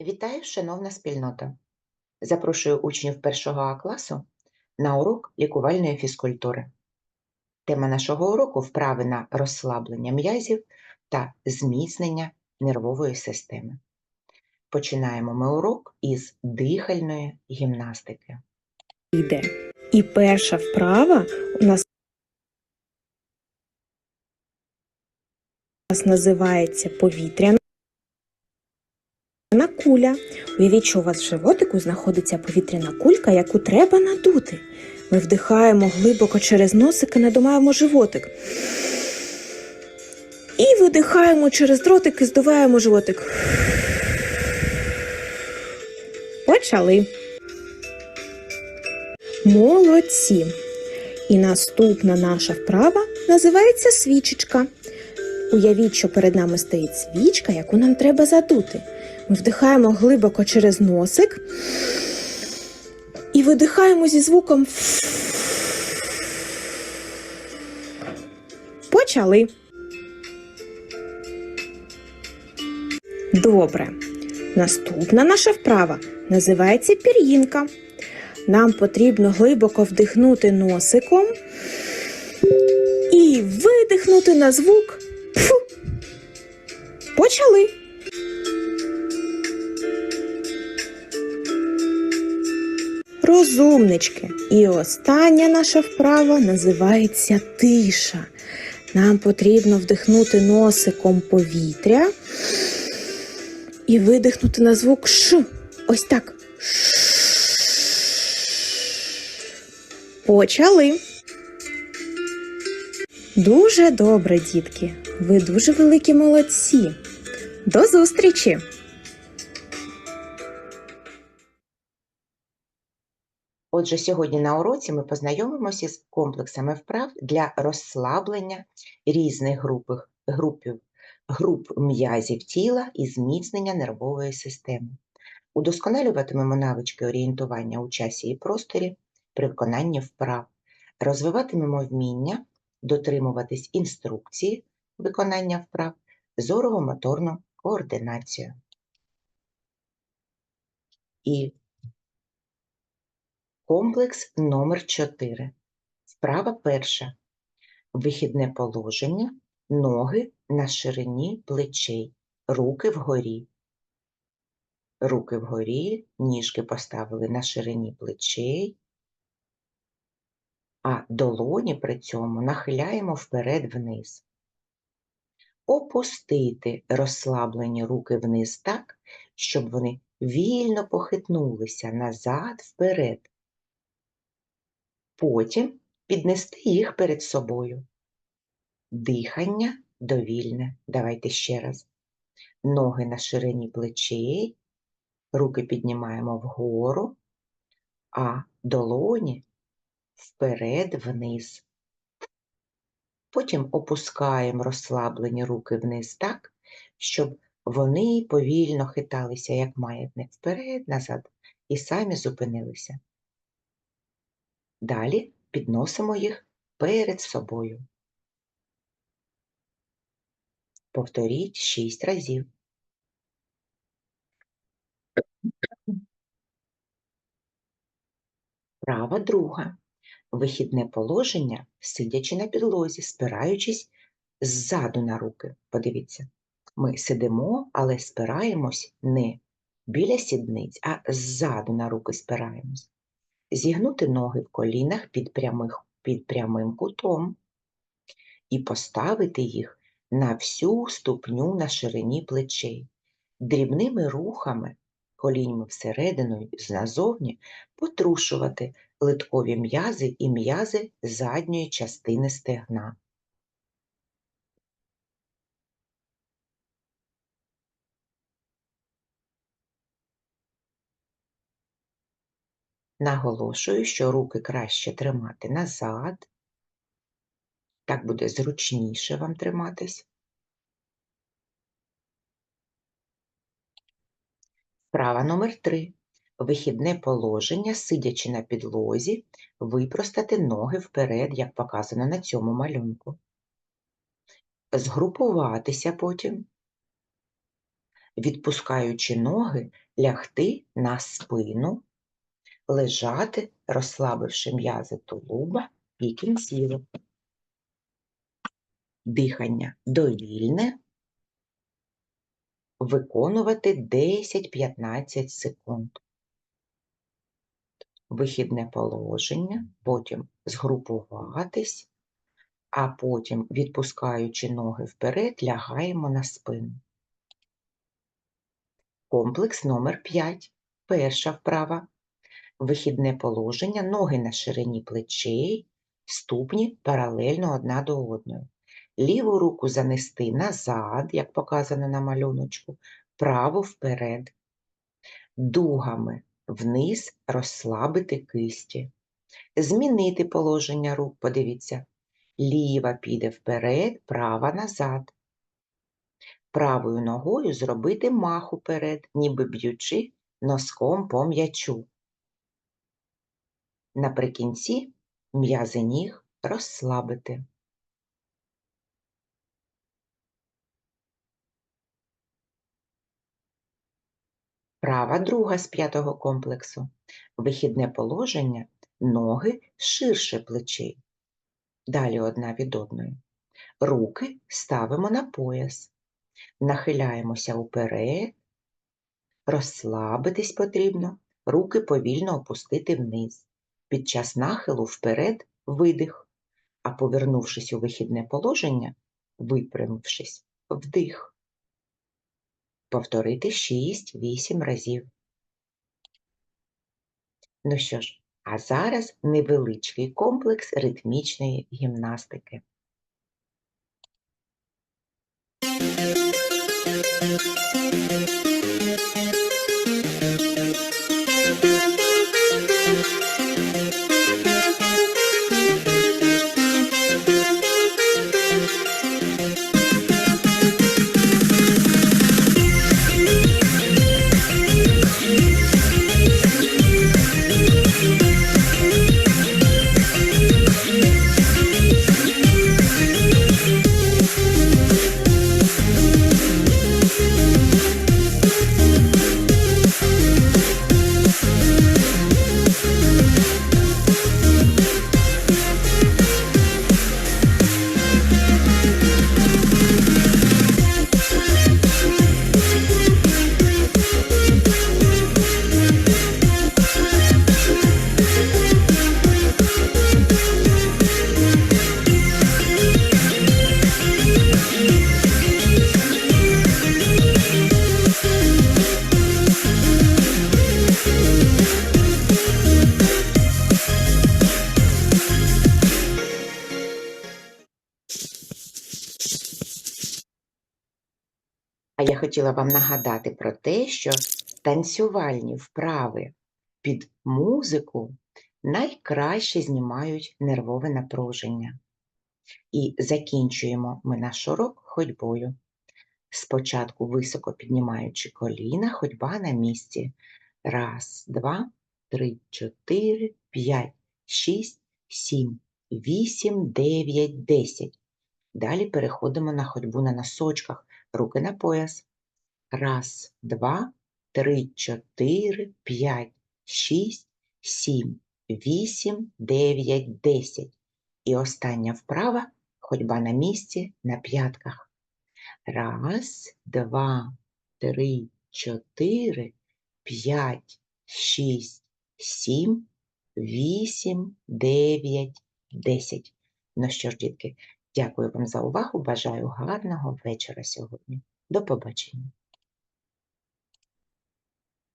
Вітаю, шановна спільнота! Запрошую учнів першого А класу на урок лікувальної фізкультури. Тема нашого уроку вправи на розслаблення м'язів та зміцнення нервової системи. Починаємо ми урок із дихальної гімнастики. йде. І перша вправа у нас у нас називається повітряна куля. Уявіть, що у вас в животику знаходиться повітряна кулька, яку треба надути. Ми вдихаємо глибоко через носик і надумаємо животик. І видихаємо через дротик і здуваємо животик. Почали. Молодці! І наступна наша вправа називається свічечка. Уявіть, що перед нами стоїть свічка, яку нам треба задути. Вдихаємо глибоко через носик і видихаємо зі звуком. Почали. Добре. Наступна наша вправа називається пір'їнка. Нам потрібно глибоко вдихнути носиком і видихнути на звук. Фу. Почали. Розумнички. І остання наша вправа називається тиша. Нам потрібно вдихнути носиком повітря і видихнути на звук Ш. Ось так. Почали. Дуже добре, дітки. Ви дуже великі молодці. До зустрічі! Отже, сьогодні на уроці ми познайомимося з комплексами вправ для розслаблення різних груп, групів, груп м'язів тіла і зміцнення нервової системи. Удосконалюватимемо навички орієнтування у часі і просторі при виконанні вправ, розвиватимемо вміння дотримуватись інструкції виконання вправ, зорово-моторну координацію. І комплекс номер 4. Вправа перша. Вихідне положення, ноги на ширині плечей, руки вгорі. Руки вгорі, ніжки поставили на ширині плечей, а долоні при цьому нахиляємо вперед-вниз. Опустити розслаблені руки вниз так, щоб вони вільно похитнулися назад, вперед. Потім піднести їх перед собою. Дихання довільне. Давайте ще раз. Ноги на ширині плечей, руки піднімаємо вгору, а долоні вперед-вниз. Потім опускаємо розслаблені руки вниз так, щоб вони повільно хиталися, як маятник, вперед-назад, і самі зупинилися. Далі підносимо їх перед собою. Повторіть шість разів. Права друга. Вихідне положення, сидячи на підлозі, спираючись ззаду на руки. Подивіться, ми сидимо, але спираємось не біля сідниць, а ззаду на руки спираємось. Зігнути ноги в колінах під, прямих, під прямим кутом і поставити їх на всю ступню на ширині плечей. Дрібними рухами, коліньми всередину і назовні, потрушувати литкові м'язи і м'язи задньої частини стегна. Наголошую, що руки краще тримати назад. Так буде зручніше вам триматись. Вправа номер 3. Вихідне положення, сидячи на підлозі, випростати ноги вперед, як показано на цьому малюнку. Згрупуватися потім, відпускаючи ноги лягти на спину, лежати, розслабивши м'язи тулуба і кінцівок. Дихання довільне, виконувати 10-15 секунд. Вихідне положення, потім згрупуватись, а потім, відпускаючи ноги вперед, лягаємо на спину. Комплекс номер 5. Перша вправа. Вихідне положення, ноги на ширині плечей, ступні паралельно одна до одної. Ліву руку занести назад, як показано на малюночку, праву вперед. Дугами вниз розслабити кисті. Змінити положення рук, подивіться. Ліва піде вперед, права назад. Правою ногою зробити мах уперед, ніби б'ючи носком по м'ячу. Наприкінці м'язи ніг розслабити. Права друга з п'ятого комплексу. Вихідне положення ноги ширше плечей. Далі одна від одної. Руки ставимо на пояс. Нахиляємося уперед. Розслабитись потрібно. Руки повільно опустити вниз. Під час нахилу вперед видих, а повернувшись у вихідне положення, випрямившись, вдих. Повторити 6-8 разів. Ну що ж, а зараз невеличкий комплекс ритмічної гімнастики. А я хотіла вам нагадати про те, що танцювальні вправи під музику найкраще знімають нервове напруження. І закінчуємо ми наш урок ходьбою. Спочатку високо піднімаючи коліна, ходьба на місці. Раз, два, три, чотири, п'ять, шість, сім, вісім, дев'ять, десять. Далі переходимо на ходьбу на носочках, руки на пояс. Раз, два, три, чотири, п'ять, шість, сім, вісім, дев'ять, десять. І остання вправа ходьба на місці на п'ятках. Раз, два, три, чотири, п'ять, шість, сім, вісім, дев'ять, десять. Ну що ж, дітки, дякую вам за увагу. Бажаю гарного вечора сьогодні. До побачення.